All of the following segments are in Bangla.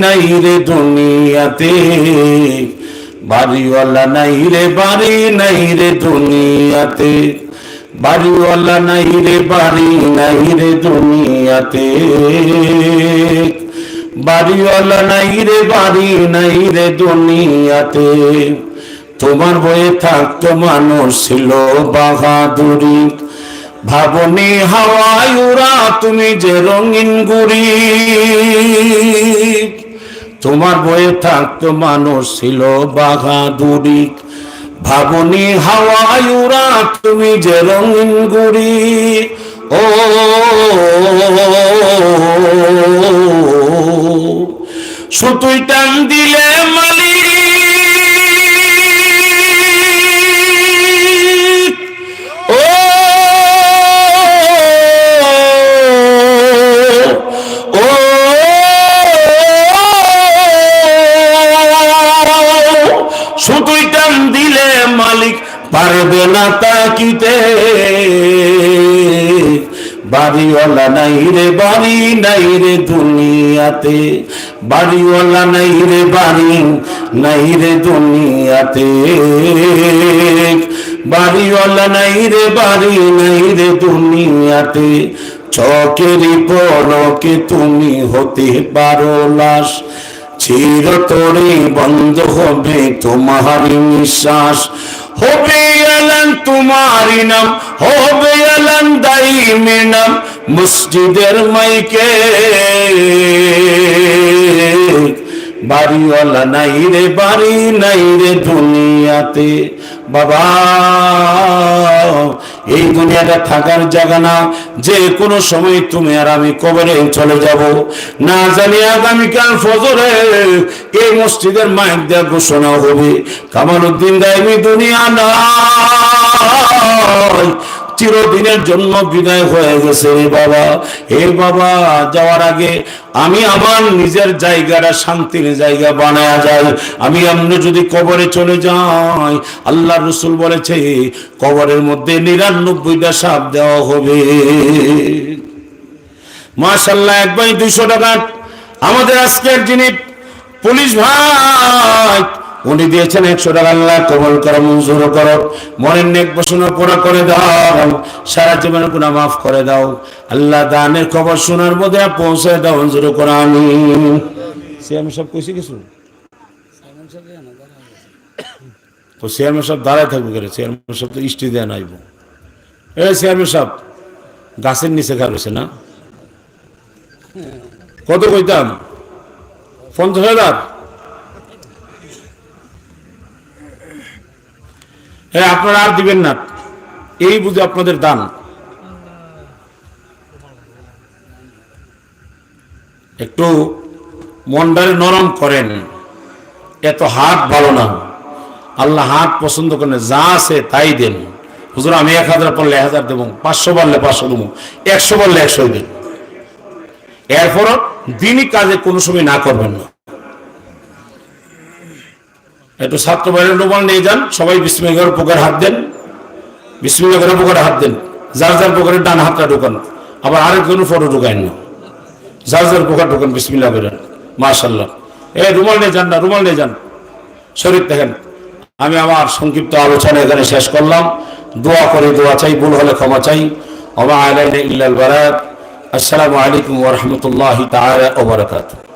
নাই রে দুনিয়াতে। বাড়িওয়ালা নাই রে, বাড়ি নাই রে দুনিয়াতে। বাড়িওয়ালা নাই রে, বাড়ি নাই রে দুনিয়াতে। বাড়িওয়ালা নাই রে, বাড়ি নাই রে দুনিয়াতে। তোমার বয়ে থাকতো মানুষ ছিল বাহাদুরি। ভাবনি হাওয়ায় উড়া তুমি যে রঙিন গুড়ি। তোমার বয়ে থাকতো মানুষ ছিল বাঘাদুরি ভাবনি হাওয়ায় উড়া তুমি যে রঙিন গুড়ি। ও, সুতুই টান দিলে মালিক পারবে না তাকিতে। বাড়িওয়ালা নাই রে, বাড়ি নাই রে দুনিয়াতে। বাড়িওয়ালা নাই রে, বাড়ি নাই রে দুনিয়াতে। বাড়িওয়ালা নাই রে, বাড়ি নাই রে দুনিয়াতে। চকেরই পরকে তুমি হতে পারো লাশ। চিরতরে বন্ধ হবে তোমার নিঃশ্বাস। হবে এলান তোমারই নাম, হবে এলান দাইমে নাম, মসজিদের মাইকে। বাড়িওয়ালা নাই রে, বাড়ি নাই রে দুনিয়াতে। বাবা এই দুনিয়াটা থাকার জায়গা না। যে কোনো সময় তুমি আর আমি কবরে চলে যাব। না জানি আগামীকাল ফজরে এই মসজিদের মায়ের দেওয়া ঘোষণা হবে। কামাল উদ্দিন দায়মি দুনিয়া নাই চিরদিনের জন্য বিদায় হয়ে গেছে রে বাবা। হে বাবা, যাওয়ার আগে আমি আমার নিজের জায়গাটা, শান্তির জায়গা বানায়া যায় আমি এমনি যদি কবরে চলে যাই, আল্লাহ রসুল বলেছে, কবরের মধ্যে নিরানব্বইটা সাপ দেওয়া হবে। মাশাল্লাহ এক বাই দুইশো টাকা আমাদের আজকের যিনি পুলিশ ভাই উনি দিয়েছেন একশো টাকা আল্লাহ কবল করো, মঞ্জুর করো। মনের নেক বসনা পুরো করে দাও। সারা জীবনের গুণা মাফ করে দাও। আল্লাহ দানের খবর শোনার মধ্যে পৌঁছে দাও, মঞ্জুর করো আমি সে আমি সব কইছি কিছু? তো চেয়ারম্যান সাহেব দাঁড়ায় থাকবে কেন? চেয়ারম্যান সাহেব তো ইষ্টি দেয় নাইব এ চেয়ারম্যান সাহেব, গাছের নিচে খাবেছে না? কত কইতাম? পঞ্চাশ হাজার? হ্যাঁ আপনারা আর দিবেন না। এই বুঝে আপনাদের দান। একটু মনটারে নরম করেন। এত হাত ভালো না। আল্লাহ হাত পছন্দ করেন, যা আছে তাই দেন। হুজুর, আমি এক হাজার পড়লে এক হাজার দেবো, পাঁচশো বললে পাঁচশো দেবো, একশো বললে একশো দেন এরপরও দিনই কাজে কোনো সময় না করবেন না। একটু ছাত্র বাইরের রুমাল নিয়ে যান, সবাই বিসমিল্লাহর পোকার হাত দেন। বিসমিল্লাহর পোকারে হাত দেন। যার যার পোকারের ডান হাতটা ঢোকান, আবার আরেকজনের ফটো ঢোকায় না। যার যার পোকার ঢোকান, বিসমিল্লাহ করেন। মাশাল্লাহ এ, রুমাল নিয়ে যান না, রুমাল নিয়ে যান। শরীর দেখেন, আমি আমার সংক্ষিপ্ত আলোচনা এখানে শেষ করলাম। দোয়া করে দোয়া চাই, ভুল হলে ক্ষমা চাই। অবা আলাইনা ইল্লাল বারাত। আসসালামু আলাইকুম ওয়া রাহমাতুল্লাহি তাআলা ওয়া বারাকাতুহু।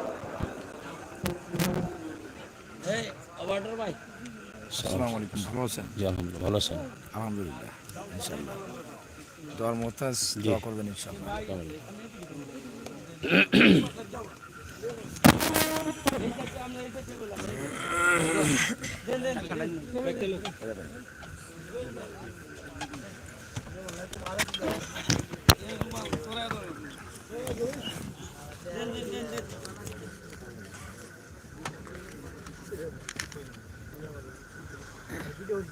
আসসালামু আলাইকুম ভালো আছেন জি আলহামদুলিল্লাহ ভালো আছেন আলহামদুলিল্লাহ ইনশাআল্লাহ দোয়ার মোতাজ দোয়া করবেন ইনশাআল্লাহ Thank you. Bir de o